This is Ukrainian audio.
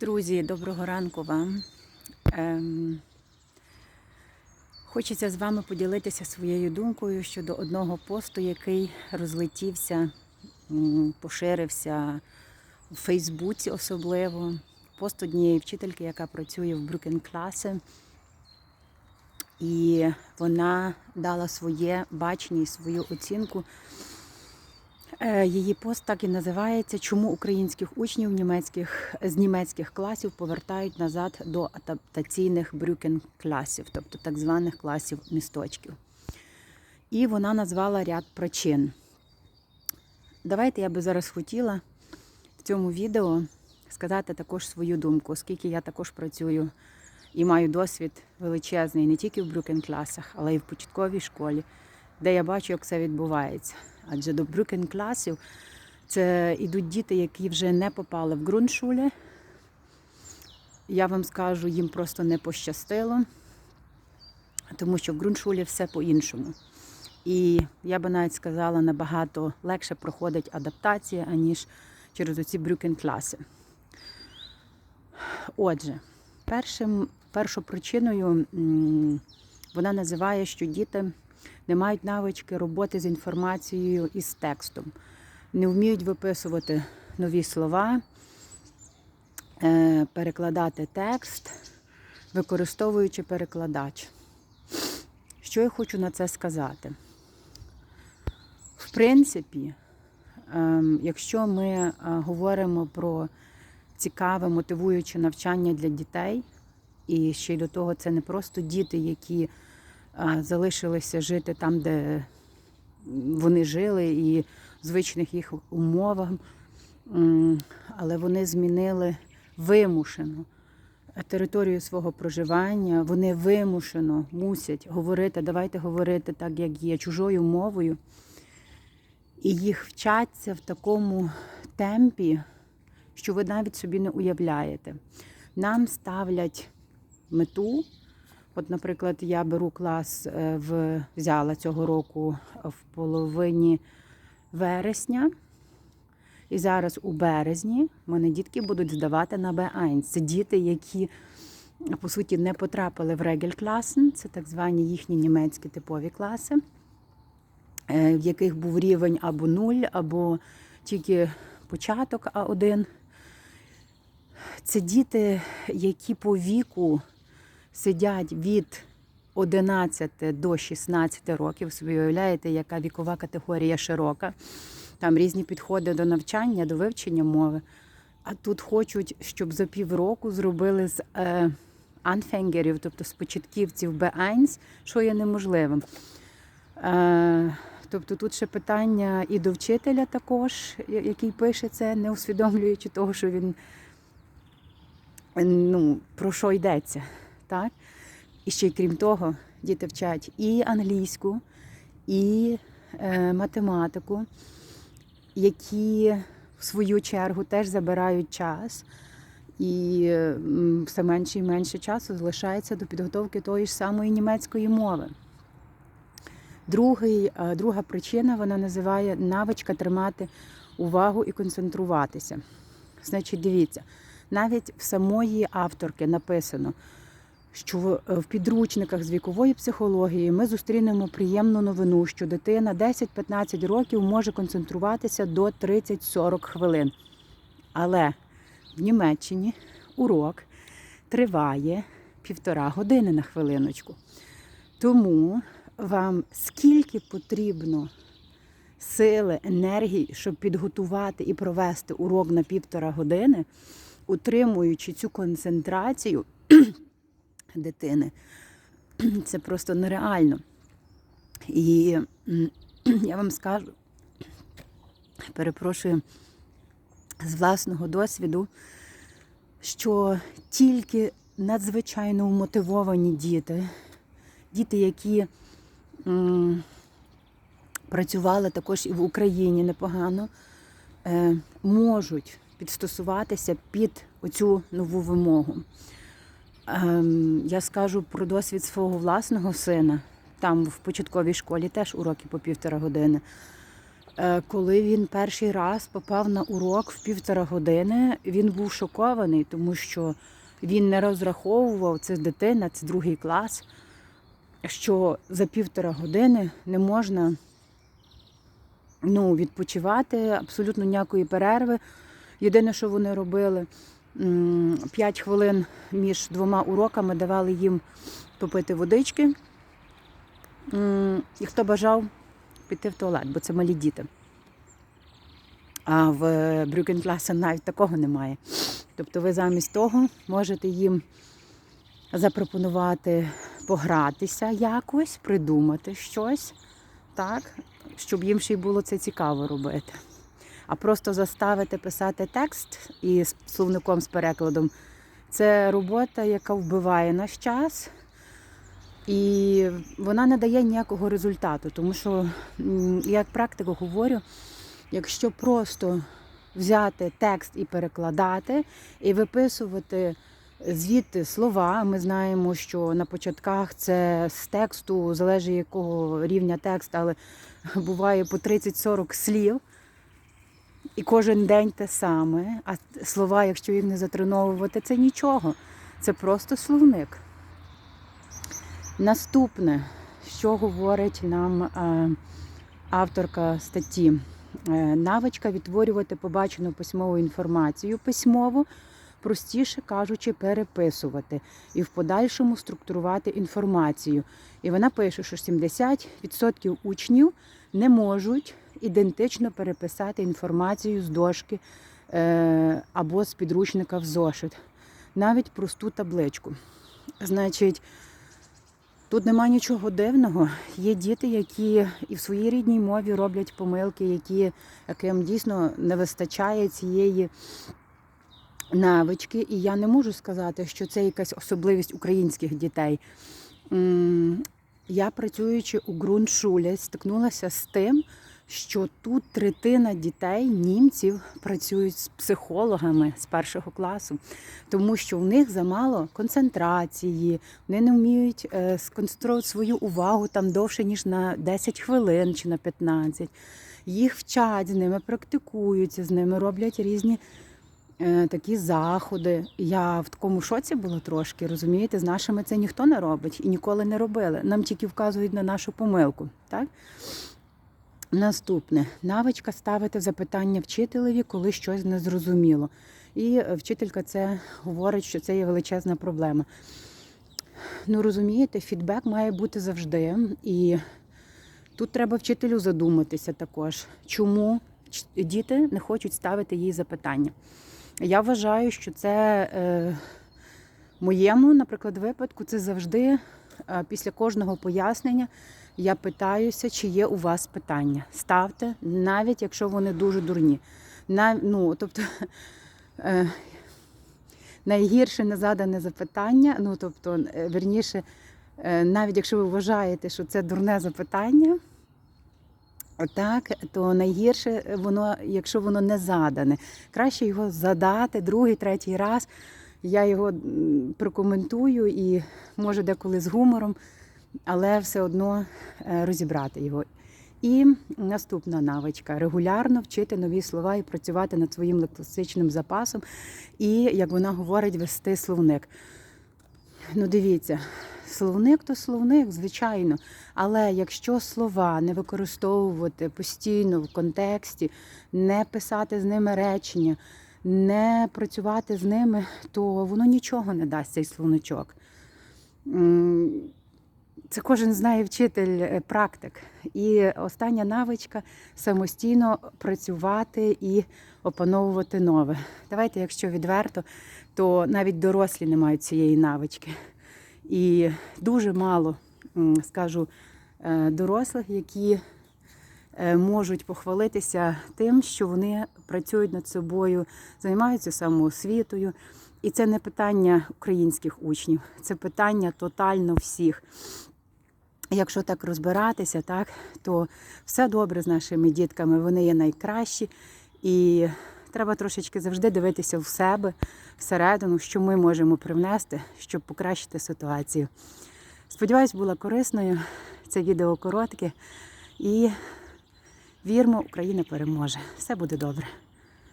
Друзі, доброго ранку вам. Ем, хочеться з вами поділитися своєю думкою щодо одного посту, який розлетівся, поширився у Фейсбуці особливо. Пост однієї вчительки, яка працює в Брюкен класи. І вона дала своє бачення і свою оцінку Її пост так і називається Чому українських учнів німецьких, з німецьких класів повертають назад до адаптаційних брюкен класів, тобто так званих класів місточків. І вона назвала ряд причин. Давайте я би зараз хотіла в цьому відео сказати також свою думку, оскільки я також працюю і маю досвід величезний не тільки в брюкен класах, але й в початковій школі, де я бачу, як це відбувається. Адже до брюкен класів це йдуть діти, які вже не попали в ґрунтшулі. Я вам скажу, їм просто не пощастило, тому що в ґрунтшулі все по-іншому. І я би навіть сказала, набагато легше проходить адаптація, аніж через оці брюкен класи. Отже, першим, першою причиною вона називає, що діти не мають навички роботи з інформацією і з текстом, не вміють виписувати нові слова, е, перекладати текст, використовуючи перекладач. Що я хочу на це сказати? В принципі, ем, якщо ми е, говоримо про цікаве, мотивуюче навчання для дітей, і ще й до того це не просто діти, які залишилися жити там, де вони жили, і звичних їх умовах, але вони змінили вимушено територію свого проживання, вони вимушено мусять говорити, давайте говорити так, як є, чужою мовою. І їх вчаться в такому темпі, що ви навіть собі не уявляєте. Нам ставлять мету. От, наприклад, я беру клас е, в взяла цього року в половині вересня. І зараз у березні мене дітки будуть здавати на Б1. Це діти, які по суті не потрапили в регель-класен, це так звані їхні німецькі типові класи, е, в яких був рівень або 0, або тільки початок А1. Це діти, які по віку сидять від 11 до 16 років. Собі уявляєте, яка вікова категорія широка. Там різні підходи до навчання, до вивчення мови. А тут хочуть, щоб за півроку зробили з е, анфенгерів, тобто з початківців Б1, що є неможливим. Е, тобто тут ще питання і до вчителя також, який пише це, не усвідомлюючи того, що він ну, про що йдеться. Так? І ще й крім того, діти вчать і англійську, і е, математику, які в свою чергу теж забирають час, і все менше і менше часу залишається до підготовки тої ж самої німецької мови. Другий, е, друга причина вона називає навичка тримати увагу і концентруватися. Значить, дивіться, навіть в самої авторки написано, що в- в підручниках з вікової психології ми зустрінемо приємну новину, що дитина 10-15 років може концентруватися до 30-40 хвилин. Але в Німеччині урок триває півтора години на хвилиночку. Тому вам скільки потрібно сили, енергії, щоб підготувати і провести урок на півтора години, утримуючи цю концентрацію дитини, це просто нереально. І я вам скажу, перепрошую з власного досвіду, що тільки надзвичайно вмотивовані діти, діти, які м, працювали також і в Україні непогано, е, можуть підстосуватися під оцю нову вимогу. Ем, я скажу про досвід свого власного сина. Там в початковій школі теж уроки по півтора години. Е, Коли він перший раз попав на урок в півтора години, він був шокований, тому що він не розраховував, це дитина, це другий клас, що за півтора години не можна ну, відпочивати, абсолютно ніякої перерви. Єдине, що вони робили, 5 хвилин між двома уроками давали їм попити водички. І хто бажав піти в туалет, бо це малі діти. А в Брюкенкласен навіть такого немає. Тобто ви замість того можете їм запропонувати погратися якось, придумати щось, так, щоб їм ще й було це цікаво робити. А просто заставити писати текст і словником з перекладом це робота, яка вбиває наш час. І вона не дає ніякого результату, тому що як практику говорю, якщо просто взяти текст і перекладати, і виписувати звідти слова, ми знаємо, що на початках це з тексту, залежить якого рівня текст, але буває по 30-40 слів. І кожен день те саме. А слова, якщо їх не затреновувати, це нічого. Це просто словник. Наступне, що говорить нам е, авторка статті, Е, навичка відтворювати побачену письмову інформацію письмово, простіше кажучи, переписувати і в подальшому структурувати інформацію. І вона пише, що 70% учнів не можуть ідентично переписати інформацію з дошки е, або з підручника в зошит, навіть просту табличку. Значить, Тут нема нічого дивного. Є діти, які і в своїй рідній мові роблять помилки, які, яким дійсно не вистачає цієї навички. І я не можу сказати, що це якась особливість українських дітей. Я, працюючи у ґрунтшулі, стикнулася з тим, що тут третина дітей, німців, працюють з психологами з першого класу, тому що в них замало концентрації, вони не вміють е, сконцентрувати свою увагу там довше, ніж на 10 хвилин чи на 15. Їх вчать з ними, практикуються з ними, роблять різні е, такі заходи. Я в такому шоці була трошки, розумієте, з нашими це ніхто не робить і ніколи не робили. Нам тільки вказують на нашу помилку. Так? Наступне навичка ставити запитання вчителеві, коли щось не зрозуміло. І вчителька це говорить, що це є величезна проблема. Ну, розумієте, фідбек має бути завжди. І тут треба вчителю задуматися також, чому діти не хочуть ставити їй запитання. Я вважаю, що це е, моєму, наприклад, випадку, це завжди після кожного пояснення. Я питаюся, чи є у вас питання. Ставте, навіть якщо вони дуже дурні. На, ну, тобто, е, найгірше незадане запитання, ну тобто, е, верніше, е, навіть якщо ви вважаєте, що це дурне запитання, так, то найгірше воно, якщо воно не задане. Краще його задати другий, третій раз. Я його прокоментую і може деколи з гумором, але все одно е, розібрати його. І наступна навичка регулярно вчити нові слова і працювати над своїм лексичним запасом. І, як вона говорить, вести словник. Ну, дивіться, словник то словник, звичайно. Але якщо слова не використовувати постійно в контексті, не писати з ними речення, не працювати з ними, то воно нічого не дасть цей словничок. М, Це кожен знає вчитель, е, практик. І остання навичка самостійно працювати і опановувати нове. Давайте, якщо відверто, то навіть дорослі не мають цієї навички. І дуже мало, скажу, е, дорослих, які можуть похвалитися тим, що вони працюють над собою, займаються самоосвітою. І це не питання українських учнів, це питання тотально всіх. Якщо так розбиратися, так, то все добре з нашими дітками, вони є найкращі. І треба трошечки завжди дивитися в себе, всередину, що ми можемо привнести, щоб покращити ситуацію. Сподіваюсь, було корисною. Це відео коротке. І Вірмо, Україна переможе. Все буде добре.